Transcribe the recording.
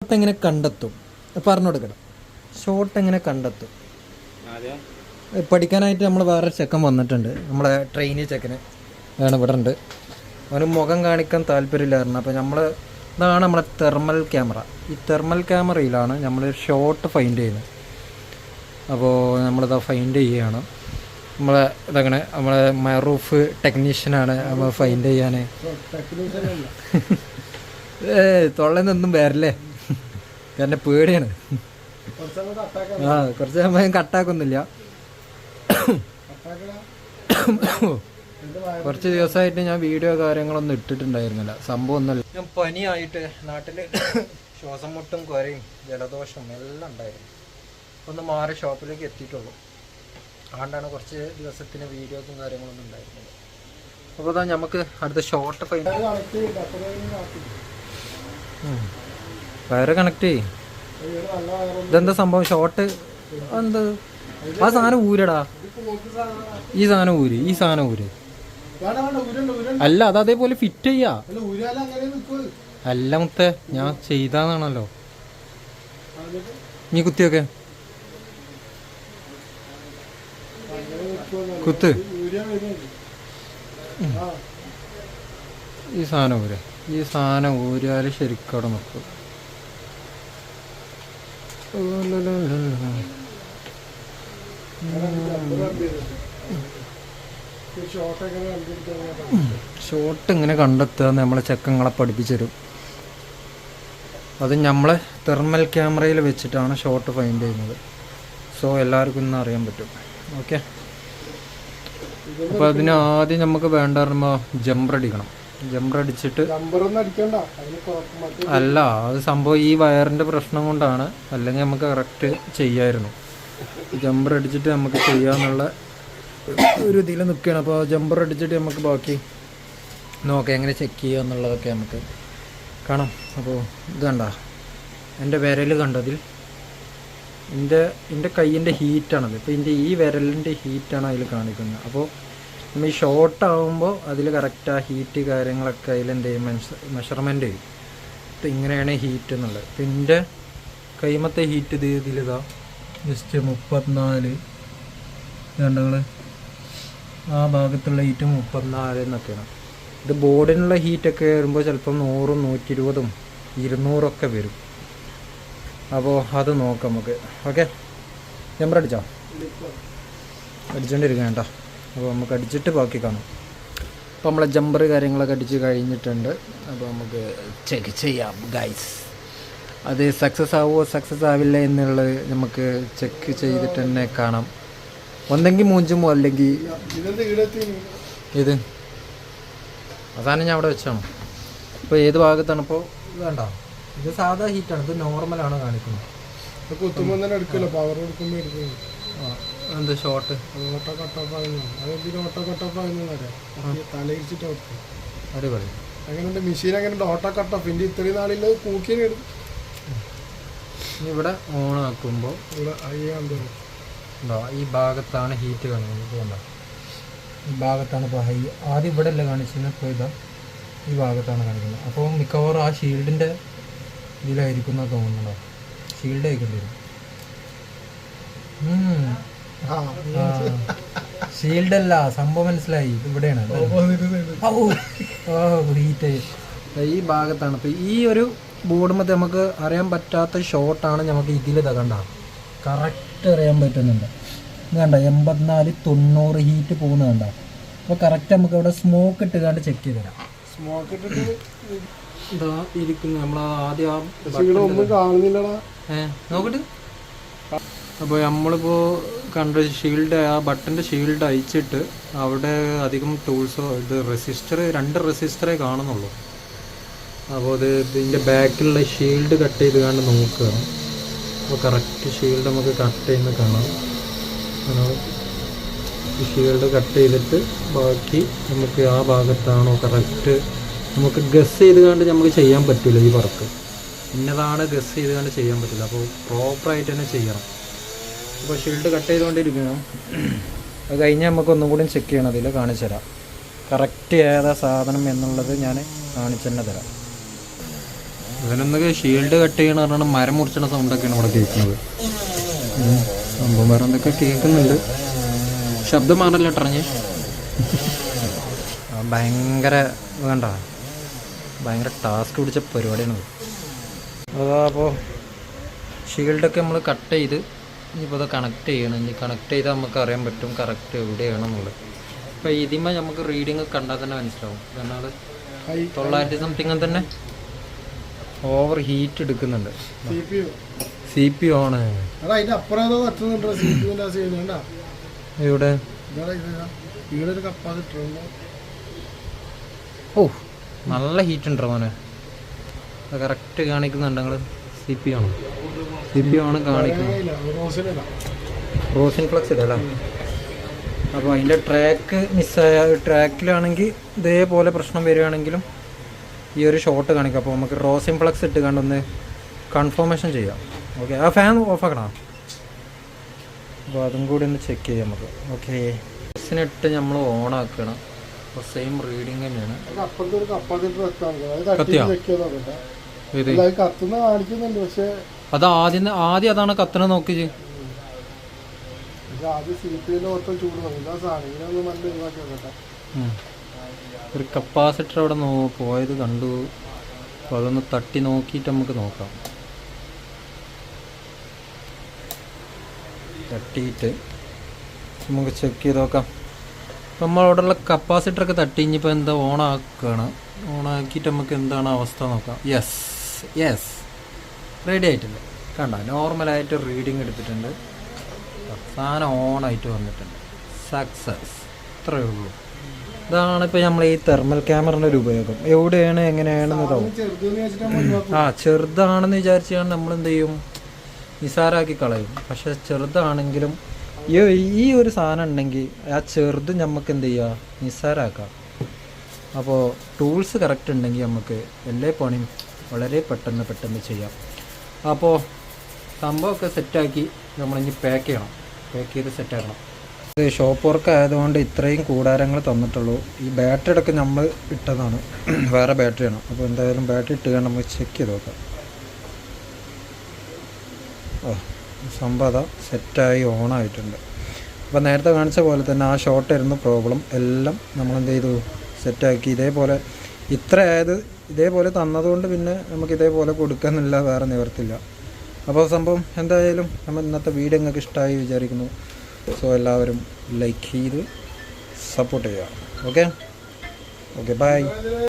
Shot എങ്ങനെ കണ്ടെത്തും? പറഞ്ഞു കൊടുക്കണം ഷോട്ട് എങ്ങനെ കണ്ടെത്തും? പഠിക്കാനായിട്ട് നമ്മൾ വേറെ ചെക്കൻ വന്നിട്ടുണ്ട്. നമ്മുടെ ട്രെയിനി ചെക്കന്. ആണ് ഇവിടെ ഉണ്ട്. അവന് മുഖം കാണിക്കാൻ താല്പര്യമില്ലായിരുന്നു. അപ്പോൾ നമ്മൾ ഇതാണ് നമ്മുടെ തെർമൽ ക്യാമറ ഈ തെർമൽ ക്യാമറയിലാണ് നമ്മൾ ഷോട്ട് ഫൈൻഡ് ചെയ്യുന്നത്. അപ്പോൾ നമ്മളിതാ ഫൈൻഡ് ചെയ്യുകയാണ്. നമ്മളെ ഇതങ്ങനെ നമ്മളെ മറൂഫ് ടെക്നീഷ്യനാണ് നമ്മൾ ഫൈൻഡ് ചെയ്യാൻ ഏ തൊള്ളേന്നൊന്നും വരല്ലേ? കാരണം പേടിയാണ്. ആ കുറച്ച് സമയം കട്ടാക്കൊന്നുമില്ല കുറച്ച് ദിവസമായിട്ട് ഞാൻ വീഡിയോ കാര്യങ്ങളൊന്നും ഇട്ടിട്ടുണ്ടായിരുന്നില്ല. സംഭവം ഒന്നുമില്ല. ഞാൻ പനിയായിട്ട് നാട്ടിൽ ശ്വാസം മുട്ടും കുരയും ജലദോഷം എല്ലാം ഉണ്ടായിരുന്നു. ഒന്ന് മാറി ഷോപ്പിലേക്ക് എത്തിയിട്ടുള്ളൂ. അതുകൊണ്ടാണ് കുറച്ച് ദിവസത്തിന് വീഡിയോസും കാര്യങ്ങളൊന്നും ഉണ്ടായിരുന്നത് അപ്പോൾ അതാ നമുക്ക് അടുത്ത ഷോർട്ട് ഫൈൻ വയറ് കണക്ട് ചെയ്യും. ഇതെന്താ സംഭവം? ഷോർട്ട് എന്ത്? ആ സാധനം ഊരടാ. ഈ സാധനം ഊര് ഈ സാധനം ഊര്. അല്ല അത് അതേപോലെ ഫിറ്റ് ചെയ്യാ. അല്ല മുത്തേ ഞാൻ ചെയ്താന്നാണല്ലോ. നീ കുത്തിയൊക്കെ. കുത്ത്. ഈ സാധനം ഊര്. ഈ സാധനം ഊരിയാൽ ശരിക്കും അവിടെ നിൽക്കും ഷോട്ട് ഇങ്ങനെ കണ്ടെത്തുക നമ്മളെ ചെക്കങ്ങളെ പഠിപ്പിച്ചു അത് നമ്മളെ തെർമൽ ക്യാമറയിൽ വെച്ചിട്ടാണ് ഷോട്ട് ഫൈൻഡ് ചെയ്യുന്നത്. സോ എല്ലാവർക്കും ഇന്ന് അറിയാൻ പറ്റും. ഓക്കെ അപ്പോൾ അതിന് ആദ്യം നമുക്ക് വേണ്ട പറയുമ്പോൾ അടിക്കണം. ജമ്പർ അടിച്ചിട്ട്. അല്ല അത് സംഭവം ഈ വയറിന്റെ പ്രശ്നം കൊണ്ടാണ്. അല്ലെങ്കിൽ നമുക്ക് കറക്റ്റ് ചെയ്യായിരുന്നു. ജമ്പർ അടിച്ചിട്ട് നമുക്ക് ചെയ്യാന്നുള്ള ഒരു ഇതിൽ നിൽക്കുകയാണ് അപ്പോൾ ജമ്പർ അടിച്ചിട്ട് നമുക്ക് ബാക്കി നോക്കാം. എങ്ങനെ ചെക്ക് ചെയ്യുക എന്നുള്ളതൊക്കെ നമുക്ക് കാണാം. അപ്പോൾ ഇത് കണ്ട. എന്റെ വിരൽ കണ്ടതിൽ എന്റെ എന്റെ കയ്യിന്റെ ഹീറ്റാണത് ഇപ്പോൾ എന്റെ ഈ വിരലിന്റെ ഹീറ്റാണ് അതിൽ കാണിക്കുന്നത്. അപ്പോൾ നമ്മൾ ഈ ഷോർട്ട് ആകുമ്പോൾ അതിൽ കറക്റ്റ് ഹീറ്റ് കാര്യങ്ങളൊക്കെ അതിൽ എന്ത് ചെയ്യും? മെഷർമെന്റ് ചെയ്യും. ഇപ്പം ഇങ്ങനെയാണ് ഹീറ്റ് എന്നുള്ളത്. പിന്നെ കൈമത്തെ ഹീറ്റ് ഇത് ഇതിലിതാ. ജസ്റ്റ് മുപ്പത്തിനാല്. ഞങ്ങൾ ആ ഭാഗത്തുള്ള ഹീറ്റ് മുപ്പത്തിനാല് എന്നൊക്കെയാണ്. ഇത് ബോർഡിനുള്ള ഹീറ്റൊക്കെ വരുമ്പോൾ ചിലപ്പം നൂറും നൂറ്റി ഇരുപതും ഇരുന്നൂറൊക്കെ വരും. അപ്പോൾ അത് നോക്കാം നമുക്ക്. ഓക്കെ നമ്പർ അടിച്ചോ? അടിച്ചോണ്ടിരിക്കാം കേട്ടോ. അപ്പോൾ നമുക്ക് അടിച്ചിട്ട് ബാക്കി കാണാം. അപ്പോൾ നമ്മളെ ജമ്പർ കാര്യങ്ങളൊക്കെ അടിച്ച് കഴിഞ്ഞിട്ടുണ്ട്. അപ്പോൾ നമുക്ക് ചെക്ക് ചെയ്യാം ഗൈസ് അത് സക്സസ് ആവുമോ സക്സസ് ആവില്ല എന്നുള്ളത് നമുക്ക് ചെക്ക് ചെയ്തിട്ട് തന്നെ കാണാം. ഒന്നെങ്കിൽ മൂഞ്ചുമോ അല്ലെങ്കിൽ ഇത്. അതാണ് ഞാൻ അവിടെ വെച്ചാണ്. ഇപ്പോൾ ഏത് ഭാഗത്താണ് ഇപ്പോൾ? ഇത് വേണ്ട. ഇത് സാധാ ഹീറ്റാണ് ഇത് നോർമലാണ് കാണിക്കുന്നത്. പവർ ആ, എന്ത് ഷോട്ട് ഓട്ടോ കട്ടോഫ് ആകുന്നു അത് ഇതിന് ഓട്ടോ അറിയാം തലയിരിച്ചിട്ട് ഓർക്കും അടിപൊളി. അങ്ങനെയുണ്ട് മെഷീൻ അങ്ങനെ ഓട്ടോ കട്ടോഫ് ഇന്റെ ഇത്രയും നാളിൽ കൂക്കിനെ എടുക്കും ഇവിടെ ഓൺ ആക്കുമ്പോൾ ഇവിടെ അയ്യാണ്ട് എന്താ ഈ ഭാഗത്താണ് ഹീറ്റ് കാണുന്നത്. ഈ ഭാഗത്താണ് ഇപ്പോൾ ഹൈ ആദ്യം ഇവിടെ അല്ല കാണിച്ചിരുന്നത് ഇപ്പോൾ ഇതാ ഈ ഭാഗത്താണ് കാണിക്കുന്നത്. അപ്പോൾ മിക്കവാറും ആ ഷീൽഡിന്റെ ഇതിലായിരിക്കും എന്നാ തോന്നുന്നുണ്ടോ? ഷീൽഡ് ആയിക്കേണ്ടി വരും ആ ഷീൽഡ് അല്ല സംഭവം മനസ്സിലായി. ഇവിടെയാണ് ഹീറ്റ് ഈ ഭാഗത്താണ്. അപ്പൊ ഈ ഒരു ബോർഡ് മധ്യ നമുക്ക് അറിയാൻ പറ്റാത്ത ഷോട്ടാണ് നമുക്ക് ഇതിൽ തകണ്ട കറക്റ്റ് അറിയാൻ പറ്റുന്നുണ്ട്. കണ്ട? എൺപത്തിനാല് തൊണ്ണൂറ് ഹീറ്റ് പോകുന്ന കണ്ട? അപ്പോൾ കറക്റ്റ് നമുക്ക് ഇവിടെ സ്മോക്ക് ഇട്ട് കണ്ട് ചെക്ക് ചെയ്ത് തരാം. സ്മോക്ക് ഇട്ടിട്ട് ഇതാ ഇരിക്കുന്നു. നമ്മൾ ആദ്യം ആ ഒന്നും കാണുന്നില്ലടാ. ഏഹ് നോക്കട്ടെ. അപ്പോൾ നമ്മളിപ്പോൾ കണ്ട ഷീൽഡ് ആ ബട്ടന്റെ ഷീൽഡ് അയച്ചിട്ട് അവിടെ അധികം ടൂൾസോ ഇത് റെസിസ്റ്റർ രണ്ട് റെസിസ്റ്ററേ കാണുന്നുള്ളൂ. അപ്പോൾ അത് ഇതിന്റെ ബാക്കിലുള്ള ഷീൽഡ് കട്ട് ചെയ്ത് കണ്ട് നോക്കുക. അപ്പോൾ കറക്റ്റ് ഷീൽഡ് നമുക്ക് കട്ട് ചെയ്യുന്ന കാണാം. ഷീൽഡ് കട്ട് ചെയ്തിട്ട് ബാക്കി നമുക്ക് ആ ഭാഗത്താണോ കറക്റ്റ് നമുക്ക് ഗസ് ചെയ്ത് കണ്ട് നമുക്ക് ചെയ്യാൻ പറ്റില്ല ഈ വർക്ക് ഇന്നതാണ് ഗസ് ചെയ്ത് കണ്ട് ചെയ്യാൻ പറ്റില്ല അപ്പോൾ പ്രോപ്പറായിട്ട് തന്നെ ചെയ്യണം. അപ്പോൾ ഷീൽഡ് കട്ട് ചെയ്തുകൊണ്ടിരിക്കുന്നു അത് കഴിഞ്ഞ് നമുക്ക് ഒന്നും കൂടി ചെക്ക് ചെയ്യണം അതിൽ കാണിച്ചു തരാം. കറക്റ്റ് ഏതാ സാധനം എന്നുള്ളത് ഞാൻ കാണിച്ചു തന്നെ തരാം. ഇവനൊന്നൊക്കെ ഷീൽഡ് കട്ട് ചെയ്യണ പറഞ്ഞാൽ മരം മുറിച്ചുള്ള സൗണ്ടൊക്കെയാണ് ഇവിടെ കേൾക്കുന്നത്. സംഭവം വേറെ എന്തൊക്കെ കേൾക്കുന്നുണ്ട്. ശബ്ദം മാറില്ല ഇട്ടറിഞ്ഞ് ഭയങ്കര വേണ്ട. ഭയങ്കര ടാസ്ക് പിടിച്ച അതാ അപ്പോൾ ഷീൽഡൊക്കെ നമ്മൾ കട്ട് ചെയ്ത് ഇനിയിപ്പോൾ അത് കണക്ട് ചെയ്യണം. ഇനി കണക്ട് ചെയ്താൽ നമുക്ക് അറിയാൻ പറ്റും കറക്റ്റ് എവിടെയാണെന്നുള്ളത്. അപ്പോൾ ഇതിമ്മ നമുക്ക് റീഡിങ് കണ്ടാൽ തന്നെ മനസ്സിലാവും. കാരണം അത് തൊള്ളായിരത്തി സംതിങ് തന്നെ? ഓവർ ഹീറ്റ് എടുക്കുന്നുണ്ട്. സി പി ആണ്. ഇവിടെ ഓ നല്ല ഹീറ്റ് ഉണ്ടോ മോനെ? കറക്റ്റ് കാണിക്കുന്നുണ്ട് നിങ്ങൾ സി പി ആണ്? ആണ് കാണിക്കുന്നത്. റോസിൻ ഫ്ലക്സ് ഇതല്ലേ അപ്പോൾ അതിന്റെ ട്രാക്ക് മിസ്സായ ട്രാക്കിലാണെങ്കിൽ ഇതേപോലെ പ്രശ്നം വരികയാണെങ്കിലും ഈ ഒരു ഷോട്ട് കാണിക്കാം. അപ്പോൾ നമുക്ക് റോസിൻ ഫ്ലക്സ് ഇട്ട് കണ്ടൊന്ന് കൺഫർമേഷൻ ചെയ്യാം. ഓക്കെ ആ ഫാൻ ഓഫ് ആക്കണം? അപ്പോൾ അതും കൂടി ഒന്ന് ചെക്ക് ചെയ്യാം നമുക്ക്. ഓക്കെ ബസ്സിനിട്ട് നമ്മൾ ഓൺ ആക്കണം. അപ്പോൾ സെയിം റീഡിങ് തന്നെയാണ്. കത്തിയോ? ഇത് കത്തുന്ന കാണിക്കുന്നുണ്ട് പക്ഷെ അത് ആദ്യം ആദ്യം അതാണ് കത്തണ നോക്കി ഒരു കപ്പാസിറ്റർ അവിടെ നോ പോയത് കണ്ടു. അപ്പോൾ അതൊന്ന് തട്ടി നോക്കിയിട്ട് നമുക്ക് നോക്കാം. തട്ടിയിട്ട് നമുക്ക് ചെക്ക് ചെയ്ത് നോക്കാം. നമ്മളവിടെയുള്ള കപ്പാസിറ്ററൊക്കെ തട്ടി ഇനിയിപ്പോൾ എന്താ ഓണാക്കുകയാണ് ഓണാക്കിയിട്ട് നമുക്ക് എന്താണ് അവസ്ഥ നോക്കാം. യെസ് യെസ് റെഡി ആയിട്ടുണ്ട്. കണ്ട നോർമലായിട്ട് റീഡിങ് എടുത്തിട്ടുണ്ട്. സാധനം ഓണായിട്ട് വന്നിട്ടുണ്ട്. സക്സസ് ഇത്രയേ ഉള്ളൂ. ഇതാണ് ഇപ്പോൾ നമ്മൾ ഈ തെർമൽ ക്യാമറയുടെ ഒരു ഉപയോഗം. എവിടെയാണ് എങ്ങനെയാണെന്ന്. ആ ചെറുതാണെന്ന് വിചാരിച്ചാണ് നമ്മൾ എന്ത് ചെയ്യും? നിസാരാക്കി കളയും. പക്ഷെ ചെറുതാണെങ്കിലും ഈ ഈ ഒരു സാധനം ഉണ്ടെങ്കിൽ ആ ചെറുത് നമുക്ക് എന്ത് ചെയ്യുക നിസ്സാരാക്കാം അപ്പോൾ ടൂൾസ് കറക്റ്റ് ഉണ്ടെങ്കിൽ നമുക്ക് എല്ലാ പണിയും വളരെ പെട്ടെന്ന് പെട്ടെന്ന് ചെയ്യാം. അപ്പോൾ സംഭവമൊക്കെ സെറ്റാക്കി നമ്മളിനി പാക്ക് ചെയ്യണം. പാക്ക് ചെയ്ത് സെറ്റാക്കണം ഇത് ഷോപ്പ് വർക്ക് ആയതുകൊണ്ട് ഇത്രയും കൂടാരങ്ങൾ തന്നിട്ടുള്ളൂ. ഈ ബാറ്ററി അടക്കം നമ്മൾ ഇട്ടതാണ്. വേറെ ബാറ്ററി ആണ്. അപ്പോൾ എന്തായാലും ബാറ്ററി ഇട്ട് കഴിഞ്ഞാൽ നമുക്ക് ചെക്ക് ചെയ്ത് നോക്കാം. ഓ സംഭവം അതാ സെറ്റായി ഓണായിട്ടുണ്ട് അപ്പോൾ നേരത്തെ കാണിച്ച പോലെ തന്നെ ആ ഷോർട്ട് ആയിരുന്നു പ്രോബ്ലം എല്ലാം നമ്മൾ എന്ത് ചെയ്തു? സെറ്റാക്കി ഇതേപോലെ ഇത്ര ആയത് ഇതേപോലെ തന്നതുകൊണ്ട് പിന്നെ നമുക്ക് ഇതേപോലെ കൊടുക്കാന്നില്ല വേറെ നിവർത്തില്ല. അപ്പോൾ സംഭവം എന്തായാലും നമ്മൾ ഇന്നത്തെ വീഡിയോ നിങ്ങൾക്ക് ഇഷ്ടമായി വിചാരിക്കുന്നു. സോ എല്ലാവരും ലൈക്ക് ചെയ്ത് സപ്പോർട്ട് ചെയ്യുക. Okay okay bye